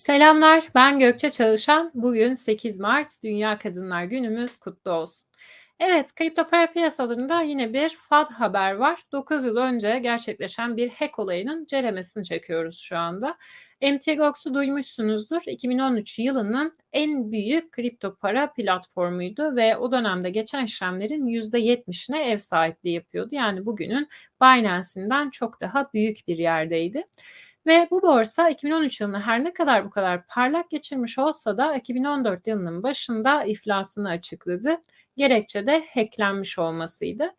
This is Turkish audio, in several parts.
Selamlar, ben Gökçe Çalışan. Bugün 8 Mart Dünya Kadınlar Günümüz kutlu olsun. Evet, kripto para piyasalarında yine bir FAD haber var. 9 yıl önce gerçekleşen bir hack olayının ceremesini çekiyoruz şu anda. MTGOX'u duymuşsunuzdur. 2013 yılının en büyük kripto para platformuydu ve o dönemde geçen işlemlerin %70'ine ev sahipliği yapıyordu. Yani bugünün Binance'inden çok daha büyük bir yerdeydi. Ve bu borsa 2013 yılını her ne kadar bu kadar parlak geçirmiş olsa da 2014 yılının başında iflasını açıkladı. Gerekçe de hacklenmiş olmasıydı.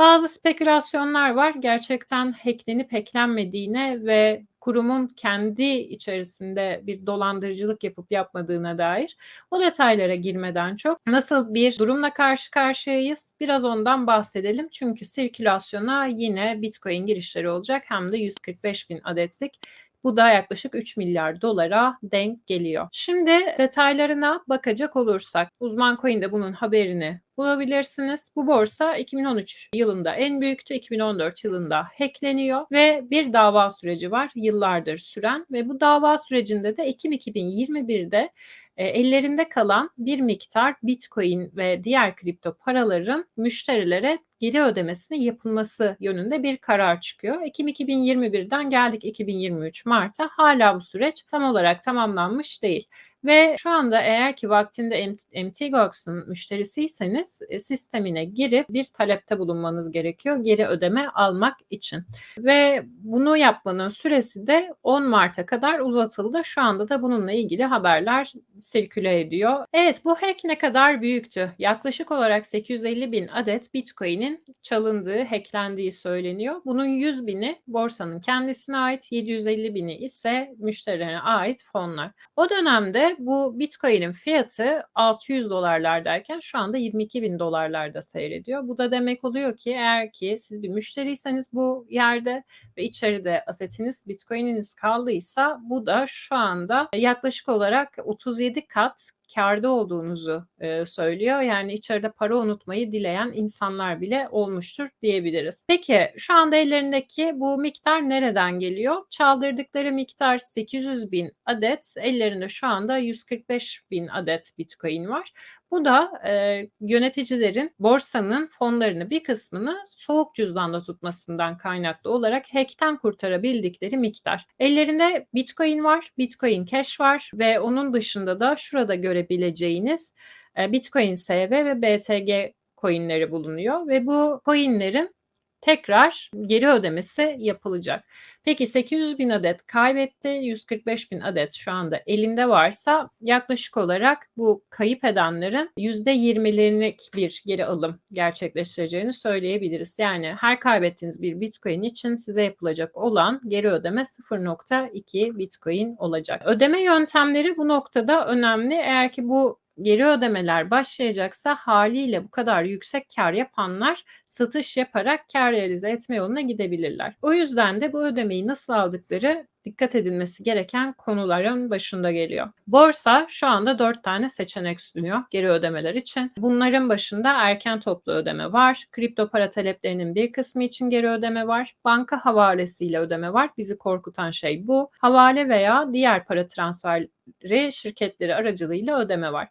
Bazı spekülasyonlar var. Gerçekten hacklenip hacklenmediğine ve kurumun kendi içerisinde bir dolandırıcılık yapıp yapmadığına dair o detaylara girmeden çok nasıl bir durumla karşı karşıyayız biraz ondan bahsedelim. Çünkü sirkülasyona yine Bitcoin girişleri olacak hem de 145 bin adetlik bu da yaklaşık 3 milyar dolara denk geliyor. Şimdi detaylarına bakacak olursak uzman coin'de bunun haberini bulabilirsiniz. Bu borsa 2013 yılında en büyüktü. 2014 yılında hackleniyor ve bir dava süreci var yıllardır süren ve bu dava sürecinde de Ekim 2021'de e, ellerinde kalan bir miktar Bitcoin ve diğer kripto paraların müşterilere geri ödemesini yapılması yönünde bir karar çıkıyor. Ekim 2021'den geldik 2023 Mart'a hala bu süreç tam olarak tamamlanmış değil. Ve şu anda eğer ki vaktinde MTGOX'un müşterisiyseniz e, sistemine girip bir talepte bulunmanız gerekiyor geri ödeme almak için. Ve bunu yapmanın süresi de 10 Mart'a kadar uzatıldı. Şu anda da bununla ilgili haberler sirküle ediyor. Evet bu hack ne kadar büyüktü? Yaklaşık olarak 850 bin adet Bitcoin'in çalındığı, hacklendiği söyleniyor. Bunun 100 bini borsanın kendisine ait, 750 bini ise müşterilerine ait fonlar. O dönemde bu Bitcoin'in fiyatı 600 dolarlardayken şu anda 22 bin dolarlarda seyrediyor. Bu da demek oluyor ki eğer ki siz bir müşteriyseniz bu yerde ve içeride asetiniz Bitcoin'iniz kaldıysa bu da şu anda yaklaşık olarak 37 kat karda olduğunuzu e, söylüyor. Yani içeride para unutmayı dileyen insanlar bile olmuştur diyebiliriz. Peki şu anda ellerindeki bu miktar nereden geliyor? Çaldırdıkları miktar 800 bin adet. Ellerinde şu anda 145 bin adet Bitcoin var. Bu da e, yöneticilerin borsanın fonlarını bir kısmını soğuk cüzdanda tutmasından kaynaklı olarak hackten kurtarabildikleri miktar. Ellerinde Bitcoin var, Bitcoin Cash var ve onun dışında da şurada görebileceğiniz e, Bitcoin SV ve BTG coinleri bulunuyor ve bu coinlerin tekrar geri ödemesi yapılacak. Peki 800 bin adet kaybetti, 145 bin adet şu anda elinde varsa yaklaşık olarak bu kayıp edenlerin %20'lik bir geri alım gerçekleştireceğini söyleyebiliriz. Yani her kaybettiğiniz bir bitcoin için size yapılacak olan geri ödeme 0.2 bitcoin olacak. Ödeme yöntemleri bu noktada önemli. Eğer ki bu geri ödemeler başlayacaksa haliyle bu kadar yüksek kar yapanlar satış yaparak kar realize etme yoluna gidebilirler. O yüzden de bu ödemeyi nasıl aldıkları dikkat edilmesi gereken konuların başında geliyor. Borsa şu anda 4 tane seçenek sunuyor geri ödemeler için. Bunların başında erken toplu ödeme var. Kripto para taleplerinin bir kısmı için geri ödeme var. Banka havalesiyle ödeme var. Bizi korkutan şey bu. Havale veya diğer para transferi şirketleri aracılığıyla ödeme var.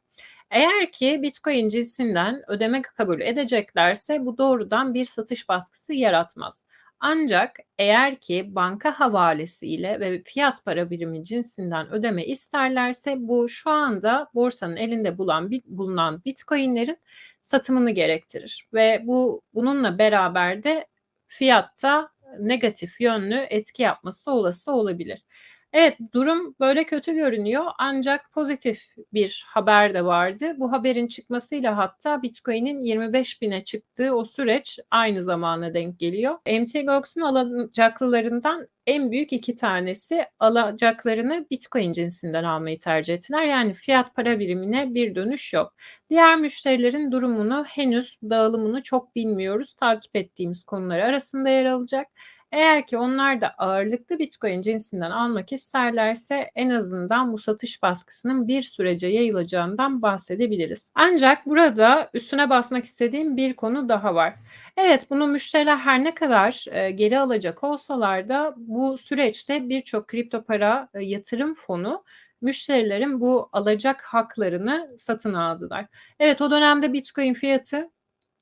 Eğer ki Bitcoin cinsinden ödeme kabul edeceklerse bu doğrudan bir satış baskısı yaratmaz. Ancak eğer ki banka havalesi ile ve fiyat para birimi cinsinden ödeme isterlerse bu şu anda borsanın elinde bulunan, bulunan Bitcoin'lerin satımını gerektirir ve bu bununla beraber de fiyatta negatif yönlü etki yapması olası olabilir. Evet, durum böyle kötü görünüyor ancak pozitif bir haber de vardı. Bu haberin çıkmasıyla hatta Bitcoin'in 25 bine çıktığı o süreç aynı zamana denk geliyor. MTGOX'un alacaklılarından en büyük iki tanesi alacaklarını Bitcoin cinsinden almayı tercih ettiler. Yani fiyat para birimine bir dönüş yok. Diğer müşterilerin durumunu henüz dağılımını çok bilmiyoruz. Takip ettiğimiz konular arasında yer alacak. Eğer ki onlar da ağırlıklı Bitcoin cinsinden almak isterlerse en azından bu satış baskısının bir sürece yayılacağından bahsedebiliriz. Ancak burada üstüne basmak istediğim bir konu daha var. Evet bunu müşteriler her ne kadar e, geri alacak olsalar da bu süreçte birçok kripto para e, yatırım fonu müşterilerin bu alacak haklarını satın aldılar. Evet, o dönemde Bitcoin fiyatı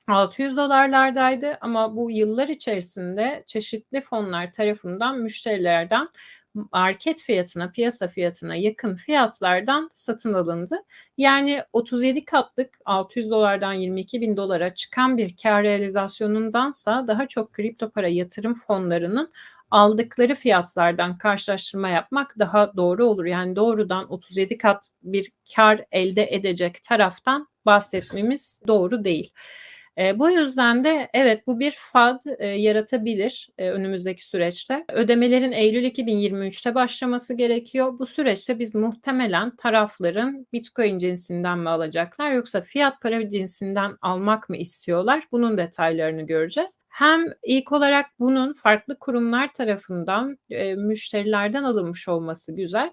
$600'lardaydı ama bu yıllar içerisinde çeşitli fonlar tarafından müşterilerden market fiyatına, piyasa fiyatına yakın fiyatlardan satın alındı. Yani 37 katlık $600'dan $22.000'a çıkan bir kâr realizasyonundansa daha çok kripto para yatırım fonlarının aldıkları fiyatlardan karşılaştırma yapmak daha doğru olur. Yani doğrudan 37 kat bir kâr elde edecek taraftan bahsetmemiz doğru değil. Eee, bu yüzden de evet, bu bir FAD, eee, yaratabilir, eee, önümüzdeki süreçte. Ödemelerin eylül 2023'te başlaması gerekiyor. Bu süreçte biz muhtemelen tarafların Bitcoin cinsinden mi alacaklar yoksa fiyat para cinsinden almak mı istiyorlar? Bunun detaylarını göreceğiz. Hem ilk olarak bunun farklı kurumlar tarafından, eee, müşterilerden alınmış olması güzel.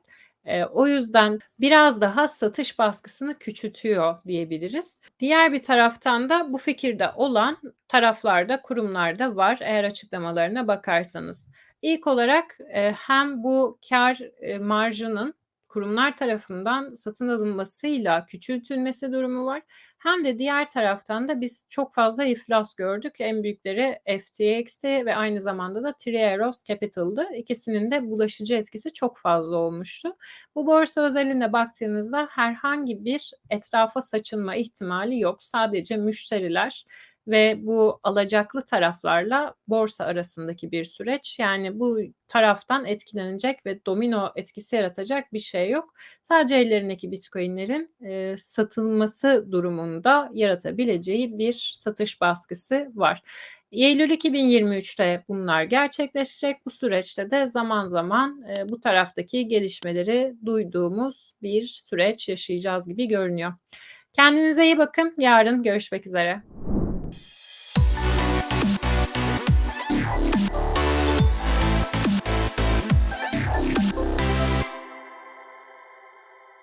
Eee, o yüzden biraz daha satış baskısını küçültüyor diyebiliriz. Diğer bir taraftan da bu fikirde olan taraflar da kurumlar da var eğer açıklamalarına bakarsanız. İlk olarak, eee, hem bu kâr, eee, marjının kurumlar tarafından satın alınmasıyla küçültülmesi durumu var. Hem de diğer taraftan da biz çok fazla iflas gördük. En büyükleri FTX'ti ve aynı zamanda da Three Arrows Capital'dı. İkisinin de bulaşıcı etkisi çok fazla olmuştu. Bu borsa özelinde baktığınızda herhangi bir etrafa saçılma ihtimali yok. Sadece müşteriler ve bu alacaklı taraflarla borsa arasındaki bir süreç. Yani bu taraftan etkilenecek ve domino etkisi yaratacak bir şey yok. Sadece ellerindeki Bitcoin'lerin, eee, satılması durumunda yaratabileceği bir satış baskısı var. Eylül 2023'te bunlar gerçekleşecek. Bu süreçte de zaman zaman, eee, bu taraftaki gelişmeleri duyduğumuz bir süreç yaşayacağız gibi görünüyor. Kendinize iyi bakın. Yarın görüşmek üzere.